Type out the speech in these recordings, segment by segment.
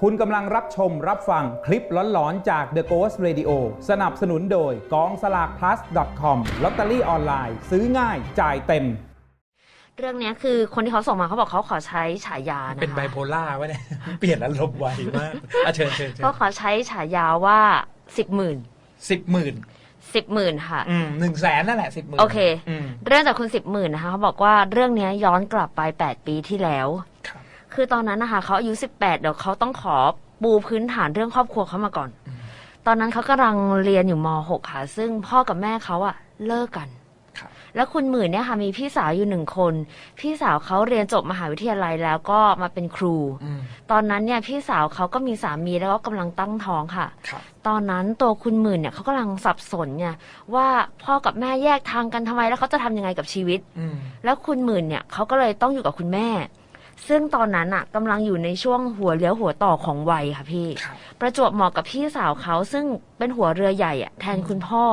คุณกำลังรับชมรับฟังคลิปหลอนๆ จาก The Ghost Radio สนับสนุนโดยกองสลาก plus com ลอตเตอรี่ออนไลน์ซื้อง่ายจ่ายเต็ม เรื่องเนี้ยคือคนที่เขาส่งมาเขาบอกเขาขอใช้ฉายานะคะเป็นไบโพล่าวะเนี่ย เปลี่ยนอารมณ์ไวมากอะเชิญเชิญเชิญก็ขอใช้ฉายาว่าสิบหมื่นสิบหมื่นสิบหมื่นค่ะ อืมหนึ่งแสนนั่นแหละสิบหมื่นโอเคอืมเรื่องจากคุณสิบหมื่นนะคะเขาบอกว่าเรื่องเนี้ยย้อนกลับไปแปดปีที่แล้ว ครับคือตอนนั้นนะคะเขาอายุสิบแปดเดี๋ยวเขาต้องขอปูพื้นฐานเรื่องครอบครัวเขามาก่อนอืมตอนนั้นเขากำลังเรียนอยู่มหกค่ะ ซึ่งพ่อกับแม่เขาอะเลิกกัน ครับ แล้วคุณหมื่นเนี่ยค่ะมีพี่สาวอยู่หนึ่งคน พี่สาวเขาเรียนจบมหาวิทยาลัยแล้วก็มาเป็นครู อืม ตอนนั้นเนี่ยพี่สาวเขาก็มีสามีแล้วก็กำลังตั้งท้องค่ะ ครับ ตอนนั้นตัวคุณหมื่นเนี่ยเขากำลังสับสนไงว่าพ่อกับแม่แยกทางกันทำไมแล้วเขาจะทำยังไงกับชีวิต อืม แล้วคุณหมื่นเนี่ยเขาก็เลยต้องอยู่กับคุณแม่ ซึ่งตอนนั้นอะกำลังอยู่ในช่วงหัวเลี้ยวหัวต่อของวัยค่ะพี่ ครับ ประจวบเหมาะกับพี่สาวเขาซึ่งเป็นหัวเรือใหญ่อะแทนคุณพ่อ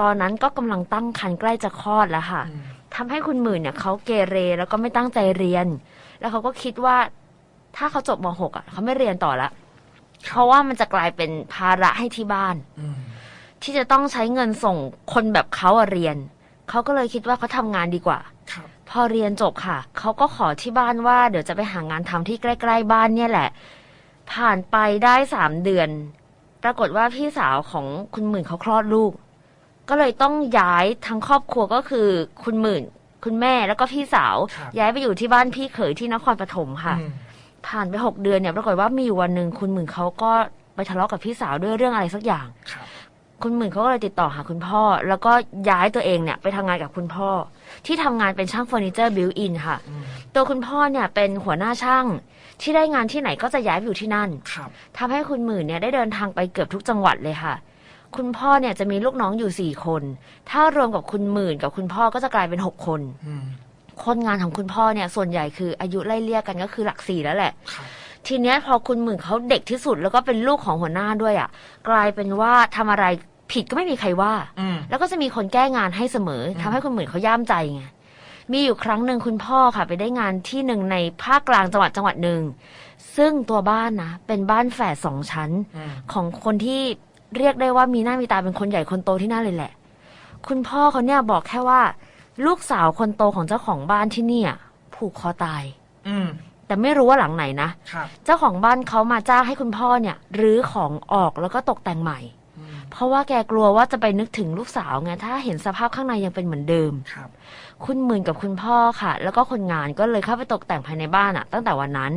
ตอนนั้นก็กำลังตั้งครรภ์ใกล้จะคลอดแล้วค่ะ อืม ทำให้คุณหมื่นเนี่ยเขาเกเรแล้วก็ไม่ตั้งใจเรียน แล้วเขาก็คิดว่าถ้าเขาจบม .6 อะเขาไม่เรียนต่อละเพราะว่ามันจะกลายเป็นภาระให้ที่บ้าน อืม ที่จะต้องใช้เงินส่งคนแบบเขาอะเรียน เขาก็เลยคิดว่าเขาทำงานดีกว่า ครับ พอเรียนจบค่ะ เขาก็ขอที่บ้านว่า เดี๋ยวจะไปหางานทำที่ใกล้ ๆ บ้านเนี่ยแหละ ผ่านไปได้สามเดือน ปรากฏว่าพี่สาวของคุณหมื่นเขาคลอดลูก ก็เลยต้องย้ายทั้งครอบครัวก็คือคุณหมื่น คุณแม่แล้วก็พี่สาวครับย้ายไปอยู่ที่บ้านพี่เขยที่นครปฐมค่ะอืมผ่านไปหกเดือนเนี่ย ปรากฏว่ามีอยู่วันหนึ่งคุณหมื่นเขาก็ไปทะเลาะกับพี่สาวด้วยเรื่องอะไรสักอย่างครับ คุณหมื่นเขาก็เลยติดต่อหาคุณพ่อ แล้วก็ย้ายตัวเองเนี่ยไปทำงานกับคุณพ่อ ที่ทำงานเป็นช่างเฟอร์นิเจอร์บิวอินค่ะอืมตัวคุณพ่อเนี่ยเป็นหัวหน้าช่าง ที่ได้งานที่ไหนก็จะย้ายไปอยู่ที่นั่นครับทำให้คุณหมื่นเนี่ยได้เดินทางไปเกือบทุกจังหวัดเลยค่ะ คุณพ่อเนี่ยจะมีลูกน้องอยู่สี่คน ถ้ารวมกับคุณหมื่นกับคุณพ่อก็จะกลายเป็นหกคนอืมคนงานของคุณพ่อเนี่ยส่วนใหญ่คืออายุไล่เลี่ยกันก็คือหลักสี่แล้วแหละครับทีเนี้ยพอคุณหมื่นเขาเด็กที่สุดแล้วก็เป็นลูกของหัวหน้าด้วยอะ กลายเป็นว่าทำอะไร ผิดก็ไม่มีใครว่า อืม แล้วก็จะมีคนแก้งานให้เสมออืมทำให้คุณหมื่นเขาย่ามใจไงมีอยู่ครั้งหนึ่งคุณพ่อค่ะ ไปได้งานที่หนึ่งในภาคกลางจังหวัดจังหวัดหนึ่งซึ่งตัวบ้านนะเป็นบ้านแฝดสองชั้น อืม ของคนที่เรียกได้ว่ามีหน้ามีตาเป็นคนใหญ่คนโตที่นั่นเลยแหละ คุณพ่อเขาเนี่ยบอกแค่ว่า ลูกสาวคนโตของเจ้าของบ้านที่เนี่ย ผูกคอตาย อืม แต่ไม่รู้ว่าหลังไหนนะ ครับ เจ้าของบ้านเขามาจ้างให้คุณพ่อเนี่ยรื้อของออกแล้วก็ตกแต่งใหม่อืม เพราะว่าแกกลัวว่าจะไปนึกถึงลูกสาวไงถ้าเห็นสภาพข้างในยังเป็นเหมือนเดิม ครับ คุณหมื่นกับคุณพ่อค่ะ แล้วก็คนงานก็เลยเข้าไปตกแต่งภายในบ้านอะตั้งแต่วันนั้น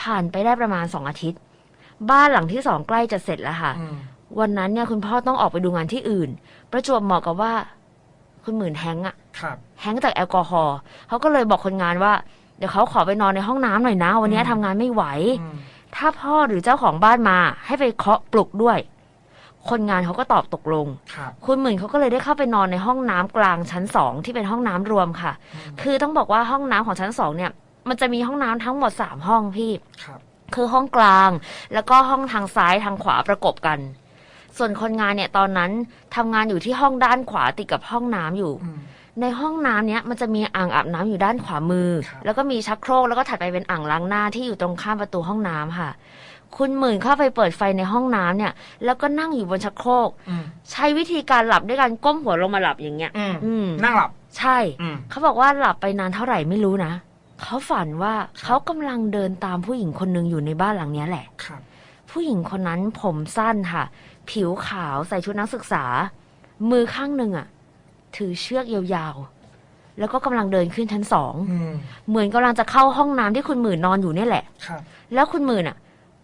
ผ่านไปได้ประมาณสองอาทิตย์ บ้านหลังที่สองใกล้จะเสร็จแล้วค่ะ อืมวันนั้นเนี่ยคุณพ่อต้องออกไปดูงานที่อื่น ประจวบเหมาะกับว่า คุณหมื่นแฮงก์อะครับ แฮงก์จากแอลกอฮอล์เขาก็เลยบอกคนงานว่า เดี๋ยวเขาขอไปนอนในห้องน้ำหน่อยนะ วันนี้อืม ทำงานไม่ไหว อืมถ้าพ่อหรือเจ้าของบ้านมา ให้ไปเคาะปลุกด้วย คนงานเขาก็ตอบตกลง ครับคุณหมื่นเขาก็เลยได้เข้าไปนอนในห้องน้ำกลางชั้นสองที่เป็นห้องน้ำรวมค่ะอืมคือต้องบอกว่าห้องน้ำของชั้นสองเนี่ย มันจะมีห้องน้ำทั้งหมดสามห้องพี่ ครับ คือห้องกลาง แล้วก็ห้องทางซ้ายทางขวาประกบกัน ส่วนคนงานเนี่ยตอนนั้นทำงานอยู่ที่ห้องด้านขวาติดกับห้องน้ำอยู่ อืม ในห้องน้ำเนี้ยมันจะมีอ่างอาบน้ำอยู่ด้านขวามือ ครับ แล้วก็มีชักโครกแล้วก็ถัดไปเป็นอ่างล้างหน้าที่อยู่ตรงข้ามประตูห้องน้ำค่ะ คุณหมื่นเข้าไปเปิดไฟในห้องน้ำเนี่ย แล้วก็นั่งอยู่บนชักโครก อืมใช้วิธีการหลับด้วยการก้มหัวลงมาหลับอย่างเงี้ย อืมอืม นั่งหลับ ใช่ อืม เขาบอกว่าหลับไปนานเท่าไหร่ไม่รู้นะ เขาฝันว่าเขากำลังเดินตามผู้หญิงคนหนึ่งอยู่ในบ้านหลังเนี้ยแหละ ครับ ผู้หญิงคนนั้นผมสั้นค่ะ ผิวขาวใส่ชุดนักศึกษา มือข้างหนึ่งอะถือเชือกยาวๆ แล้วก็กำลังเดินขึ้นชั้นสอง อืม เหมือนกำลังจะเข้าห้องน้ำที่คุณหมื่นนอนอยู่เนี่ยแหละ ครับ แล้วคุณหมื่นอะ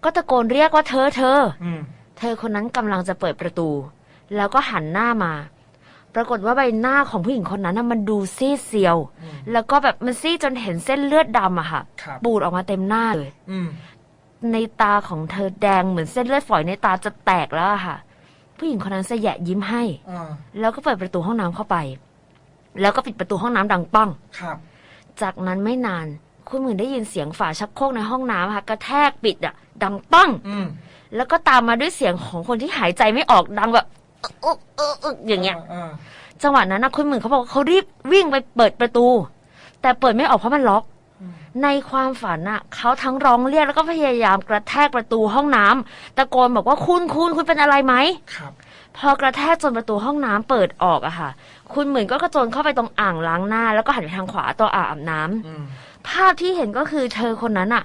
ก็ตะโกนเรียกว่าเธอเธอ อืมเธอคนนั้นกำลังจะเปิดประตู แล้วก็หันหน้ามา ปรากฏว่าใบหน้าของผู้หญิงคนนั้นน่ะมันดูซีดเซียว อืมแล้วก็แบบมันซีดจนเห็นเส้นเลือดดำอะค่ะ ครับปูดออกมาเต็มหน้าเลย อืมในตาของเธอแดงเหมือนเส้นเลือดฝอยในตาจะแตกแล้วอะค่ะ ผู้หญิงคนนั้นเสยะยิ้มให้ อ่าแล้วก็เปิดประตูห้องน้ำเข้าไป แล้วก็ปิดประตูห้องน้ำดังปัง ครับ จากนั้นไม่นาน คุณหมื่นได้ยินเสียงฝาชักโครกในห้องน้ำค่ะกระแทกปิดอะดังปังอืมแล้วก็ตามมาด้วยเสียงของคนที่หายใจไม่ออกดังแบบอึกอึกอึกอย่างเงี้ยอ่าจังหวะนั้นนะคุณหมื่นเขาบอกว่าเขารีบวิ่งไปเปิดประตู แต่เปิดไม่ออกเพราะมันล็อกอืมในความฝันอะเขาทั้งร้องเรียกแล้วก็พยายามกระแทกประตูห้องน้ำตะโกนบอกว่าคุณคุณคุณเป็นอะไรไหม ครับ พอกระแทกจนประตูห้องน้ำเปิดออกอะค่ะ คุณเหมือนก็กระโจนเข้าไปตรงอ่างล้างหน้า แล้วก็หันไปทางขวาตัวอ่างอาบน้ำอืม ภาพที่เห็นก็คือเธอคนนั้นอะ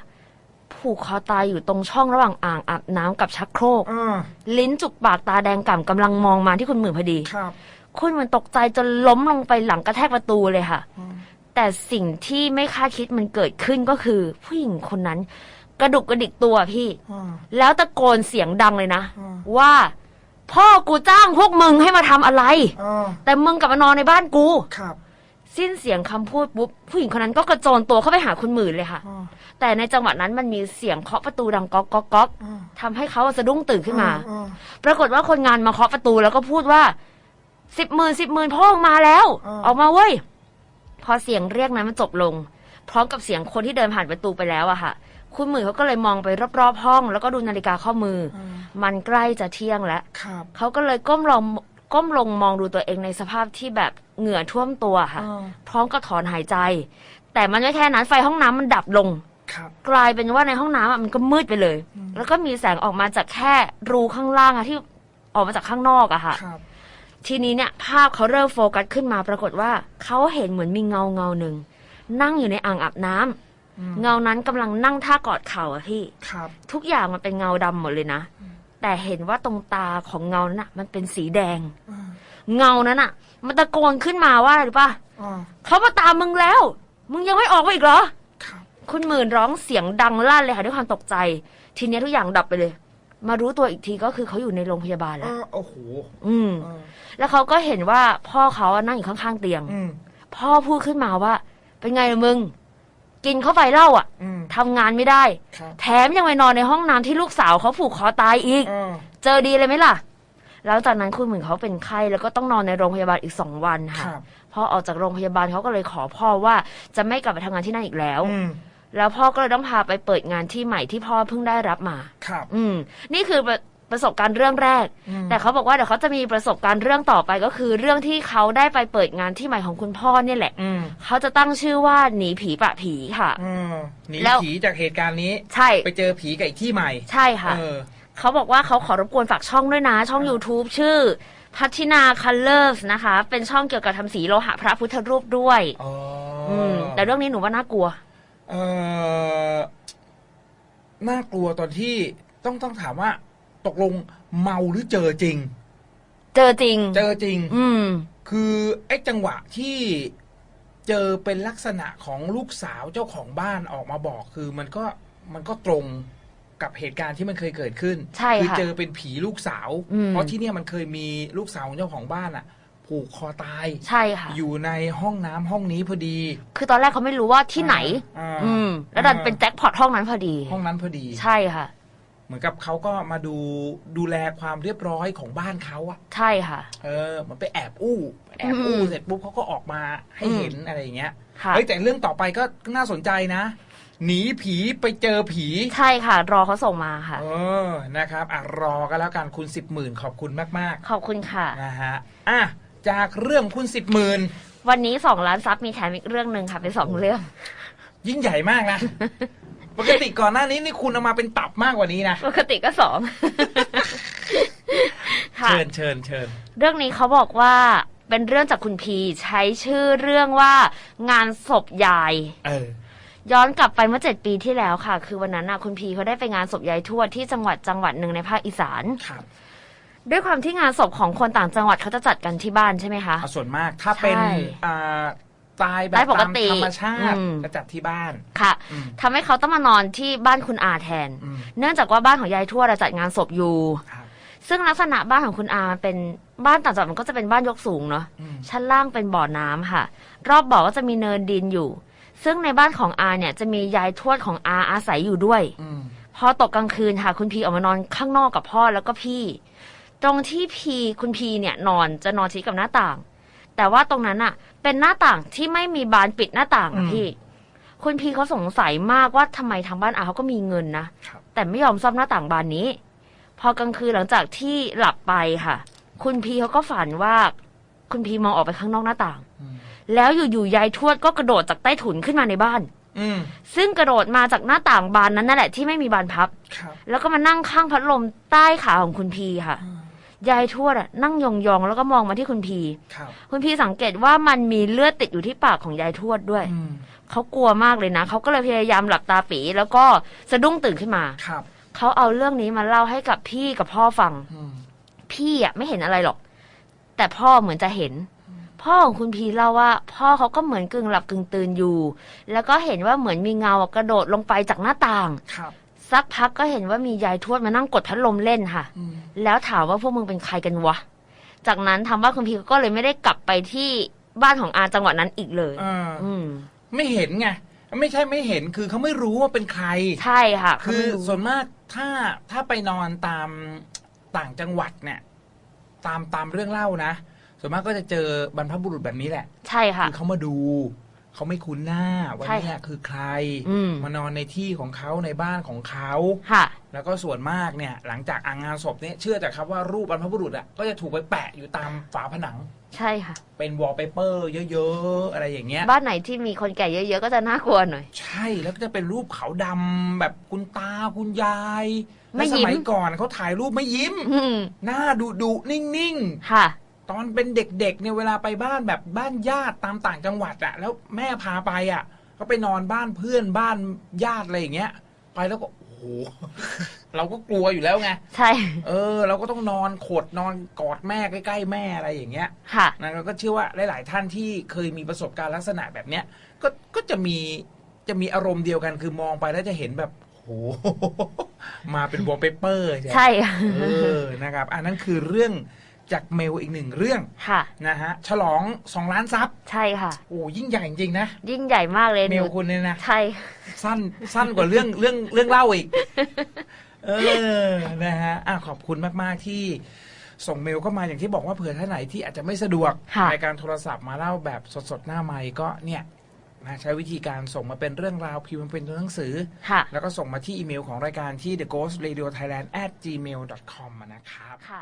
ผูกคอตายอยู่ตรงช่องระหว่างอ่างอาบน้ำกับชักโครก อ่าลิ้นจุกปากตาแดงก่ำกำลังมองมาที่คุณหมื่นพอดี ครับคุณเหมือนตกใจจนล้มลงไปหลังกระแทกประตูเลยค่ะ อืมแต่สิ่งที่ไม่คาดคิดมันเกิดขึ้นก็คือ ผู้หญิงคนนั้น กระดุกกระดิกตัวพี่ อ่า แล้วตะโกนเสียงดังเลยนะอ่าว่า พ่อกูจ้างพวกมึงให้มาทำอะไร อ่าแต่มึงกลับมานอนในบ้านกู ครับ สิ้นเสียงคำพูดปุ๊บผู้หญิงคนนั้นก็กระโจนตัวเข้าไปหาคุณหมื่นเลยค่ะอ่าแต่ในจังหวะนั้นมันมีเสียงเคาะประตูดังก๊อกก๊อกก๊อกอ่าทำให้เขาสะดุ้งตื่นขึ้นมาอ่าปรากฏว่าคนงานมาเคาะประตูแล้วก็พูดว่าสิบหมื่นสิบหมื่นพ่อออกมาแล้วอ่าออกมาเว้ย พอเสียงเรียกนั้นมันจบลง พร้อมกับเสียงคนที่เดินผ่านประตูไปแล้วอะค่ะ คุณหมื่นเขาก็เลยมองไปรอบๆห้อง แล้วก็ดูนาฬิกาข้อมืออ่ามันใกล้จะเที่ยงแล้ว ครับ เขาก็เลยก้มลง ก้มลงมองดูตัวเองในสภาพที่แบบเหงื่อท่วมตัวค่ะอ่าพร้อมกับถอนหายใจ แต่มันไม่แค่นั้นไฟห้องน้ำมันดับลงครับกลายเป็นว่าในห้องน้ำอะมันก็มืดไปเลยอืมแล้วก็มีแสงออกมาจากแค่รูข้างล่างอะที่ออกมาจากข้างนอกอะค่ะ ครับ ทีนี้เนี่ยภาพเขาเริ่มโฟกัสขึ้นมาปรากฏว่าเขาเห็นเหมือนมีเงาเงาหนึ่งนั่งอยู่ในอ่างอาบน้ำอืม เงานั้นกำลังนั่งท่ากอดเข่าอะพี่ ครับ ทุกอย่างมันเป็นเงาดำหมดเลยนะ แต่เห็นว่าตรงตาของเงานั้นน่ะ มันเป็นสีแดงอ่าเงานั้นอะ มันตะโกนขึ้นมาว่าอะไรรู้ป่ะอ่าเขามาตามมึงแล้ว มึงยังไม่ออกมาอีกเหรอครับคุณหมื่นร้องเสียงดังลั่นเลยค่ะด้วยความตกใจ ทีเนี้ยทุกอย่างดับไปเลย มารู้ตัวอีกทีก็คือเขาอยู่ในโรงพยาบาลแล้วอ่าโอ้โหอืมอ่าแล้วเขาก็เห็นว่าพ่อเขาอะนั่งอยู่ข้างๆเตียงอืมพ่อพูดขึ้นมาว่า เป็นไงล่ะมึง กินเข้าไปเหล้าอะอืม ทำงานไม่ได้ ครับแถมยังไปนอนในห้องน้ำที่ลูกสาวเขาผูกคอตายอีกอ่าเจอดีเลยไหมล่ะ แล้วจากนั้นคุณหมื่นเขาเป็นไข้แล้วก็ต้องนอนในโรงพยาบาลอีกสองวันคค่ะรับพอออกจากโรงพยาบาลเขาก็เลยขอพ่อว่าจะไม่กลับไปทำงานที่นั่นอีกแล้ว อืมแล้วพ่อก็เลยต้องพาไปเปิดงานที่ใหม่ที่พ่อเพิ่งได้รับมา ครับ อืม นี่คือ ประประสบการณ์เรื่องแรกอืมแต่เขาบอกว่าเดี๋ยวเขาจะมีประสบการณ์เรื่องต่อไปก็คือ เรื่องที่เขาได้ไปเปิดงานที่ใหม่ของคุณพ่อเนี่ยแหละอืมเขาจะตั้งชื่อว่าหนีผีปะผีค่ะอืมหนีแล้วผีจากเหตุการณ์นี้ใช่ไปเจอผีกับอีกที่ใหม่ ใช่ค่ะเออเขาบอกว่าเขาขอรบกวนฝากช่องด้วยนะ ช่อง YouTube ชื่อพัฒนาคัลเลอร์สนะคะ เป็นช่องเกี่ยวกับทำสีโลหะพระพุทธรูปด้วยอ๋อออืมแต่เรื่องนี้หนูว่าน่ากลัว เออน่ากลัวตอนที่ต้องต้องถามว่า ตกลงเมาหรือเจอจริง เจอจริง เจอจริง อืม คือไอ้จังหวะที่เจอเป็นลักษณะของลูกสาวเจ้าของบ้านออกมาบอกคือมันก็มันก็ตรงกับเหตุการณ์ที่มันเคยเกิดขึ้นใช่คืค่ะเจอเป็นผีลูกสาว อืม เพราะที่เนี่ยมันเคยมีลูกสาวของเจ้าของบ้านอะผูกคอตาย ใช่ค่ะ อยู่ในห้องน้ำห้องนี้พอดีคือตอนแรกเขาไม่รู้ว่าที่ไหน อ่าอืม แล้วดันเป็นแจ็คพอตห้องนั้นพอดี ห้องนั้นพอดี ใช่ค่ะเห มือนกับเขาก็มาดูดูแลความเรียบร้อยของบ้านเขาอะใช่ค่ะ เออมันไปแอบอู้ แอบอู้อืมเสร็จปุ๊บเขาก็ออกมาให้เห็นอะไรอย่างเงี้ยค่ะเฮ้ยแต่เรื่องต่อไปก็น่าสนใจนะหนีผีไปเจอผี ใช่ค่ะ รอเขาส่งมาค่ะ เออนะครับอะรอกันแล้วกันคุณสิบหมื่นขอบคุณมากขอบคุณค่ะๆนะฮะอะจากเรื่องคุณสิบหมื่นวันนี้สองล้านซับมีแถมอีกเรื่องหนึ่งค่ะเป็นสองเรื่อง ยิ่งใหญ่มากนะ ปกติก่อนหน้านี้นี่คุณเอามาเป็นตับมากกว่านี้นะ ปกติก็สองค่ะ เชิญเชิญเชิญเรื่องนี้เขาบอกว่าเป็นเรื่องจากคุณพีใช้ชื่อเรื่องว่างานศพยาย เออ ย้อนกลับไปเมื่อเจ็ดปีที่แล้วค่ะ คือวันนั้นน่ะคุณพีเขาได้ไปงานศพยายทวดที่จังหวัดจังหวัดหนึ่งในภาคอีสาน ครับ ด้วยความที่งานศพของคนต่างจังหวัดเขาจะจัดกันที่บ้านใช่ไหมคะ เอาส่วนมากถ้าเป็นใช่ อ่า ตายแบบตายปกตามติธรรมชาติอืมจะจัดที่บ้านค่ะอืมทำให้เขาต้องมานอนที่บ้านคุณอาแทนอืมเนื่องจากว่าบ้านของยายทวดอะจัดงานศพอยู่ครับซึ่งลักษณะบ้านของคุณอามันเป็นบ้านต่างจังหวัดมันก็จะเป็นบ้านยกสูงเนาะอืมชั้นล่างเป็นบ่อน้ำค่ะ รอบบ่อก็จะมีเนินดินอยู่ ซึ่งในบ้านของอาเนี่ยจะมียายทวดของอาอาศัยอยู่ด้วยอืมพอตกกลางคืนค่ะ คุณพีออกมานอนข้างนอกกับพ่อแล้วก็พี่ ตรงที่พีคุณพีเนี่ยนอนจะนอนชิดกับหน้าต่าง แต่ว่าตรงนั้นอะเป็นหน้าต่างที่ไม่มีบานปิดหน้าต่างอะพี่ คุณพีเขาสงสัยมากว่าทำไมทางบ้านอาเขาก็มีเงินนะครับแต่ไม่ยอมซ่อมหน้าต่างบานนี้ พอกลางคืนหลังจากที่หลับไปค่ะ คุณพีเขาก็ฝันว่า คุณพีมองออกไปข้างนอกหน้าต่างอืมแล้วอยู่ๆยายทวดก็กระโดดจากใต้ถุนขึ้นมาในบ้านอืมซึ่งกระโดดมาจากหน้าต่างบานนั้นนั่นแหละที่ไม่มีบานพับครับแล้วก็มานั่งข้างพัดลมใต้ขาของคุณพีค่ะอืม ยายทวดอะนั่งยองๆแล้วก็มองมาที่คุณพีครับคุณพีสังเกตว่ามันมีเลือดติดอยู่ที่ปากของยายทวดด้วยอืมเขากลัวมากเลยนะเขาก็เลยพยายามหลับตาปี แล้วก็สะดุ้งตื่นขึ้นมาครับเขาเอาเรื่องนี้มาเล่าให้กับพี่กับพ่อฟัง อืมพี่อะไม่เห็นอะไรหรอก แต่พ่อเหมือนจะเห็น พ่อของคุณพีเล่าว่า พ่อเขาก็เหมือนกึ่งหลับกึ่งตื่นอยู่ แล้วก็เห็นว่าเหมือนมีเงาอะกระโดดลงไปจากหน้าต่าง ครับ สักพักก็เห็นว่ามียายทวดมานั่งกดพัดลมเล่นค่ะอืมแล้วถามว่าพวกมึงเป็นใครกันวะ จากนั้นทำว่าคุณพีก็เลยไม่ได้กลับไปที่บ้านของอาจังหวัดนั้นอีกเลยอ่าอืมไม่เห็นไงไม่ใช่ไม่เห็นคือเขาไม่รู้ว่าเป็นใคร ใช่ค่ะ คือเขาไม่รู้ส่วนมากถ้าถ้าไปนอนตามต่างจังหวัดเนี่ย ตามตามเรื่องเล่านะส่วนมากก็จะเจอบรรพบุรุษแบบนี้แหละ ใช่ค่ะคือเขามาดู เขาไม่คุ้นหน้าว่าใช่เนี่ยคือใครอืมมานอนในที่ของเขาในบ้านของเขาค่ะ แล้วก็ส่วนมากเนี่ย หลังจากอ่างงานศพเนี่ยเชื่อแต่ครับว่ารูปบรรพบุรุษอะก็จะถูกไปแปะอยู่ตามฝาผนัง ใช่ค่ะ เป็นวอลเปเปอร์เยอะๆ อะไรอย่างเงี้ย บ้านไหนที่มีคนแก่เยอะๆ ก็จะน่ากลัวหน่อย ใช่แล้วก็จะเป็นรูปขาวดำแบบคุณตาคุณยายไม่แล้วสยิ้มมัยก่อนเขาถ่ายรูปไม่ยิ้มอืมหน้าดุดุๆนิ่งค่ะๆ ตอนเป็นเด็กๆเนี่ยเวลาไปบ้านแบบบ้านญาติตามต่างจังหวัดอะแล้วแม่พาไปอะก็ไปนอนบ้านเพื่อนบ้านญาติอะไรอย่างเงี้ย ไปแล้วก็โอ้โหเราก็กลัวอยู่แล้วไงใช่ เออ เราก็ต้องนอนขดนอนกอดแม่ใกล้ๆแม่อะไรอย่างเงี้ยค่ะนะเราก็เชื่อว่าหลายๆท่านที่เคยมีประสบการณ์ลักษณะแบบเนี้ยก็ก็จะมีจะมีอารมณ์เดียวกันคือมองไปแล้วจะเห็นแบบโหมาเป็นวอลเปเปอร์ใช่ค่ะเออนะครับ อันนั้นคือเรื่อง จากเมลอีกหนึ่งเรื่องค่ะ นะฮะฉลองสองล้านซับใช่ค่ะ โอ้ยิ่งใหญ่จริงๆนะ ยิ่งใหญ่มากเลยเมลคุณเนี่ยนะ ใช่ สั้นสั้นกว่าเรื่องเรื่องเรื่องเล่าอีก เออ นะฮะอะขอบคุณมากๆที่ส่งเมลเข้ามาอย่างที่บอกว่าเผื่อท่านไหนที่อาจจะไม่สะดวกค่ะ ในการโทรศัพท์มาเล่าแบบสดๆหน้าไมค์ก็เนี่ยนะใช้วิธีการส่งมาเป็นเรื่องราวพิมพ์มาเป็นตัวหนังสือ ค่ะ แล้วก็ส่งมาที่อีเมลของรายการที่ the ghost radio thailand at gmail com นะครับ ค่ะ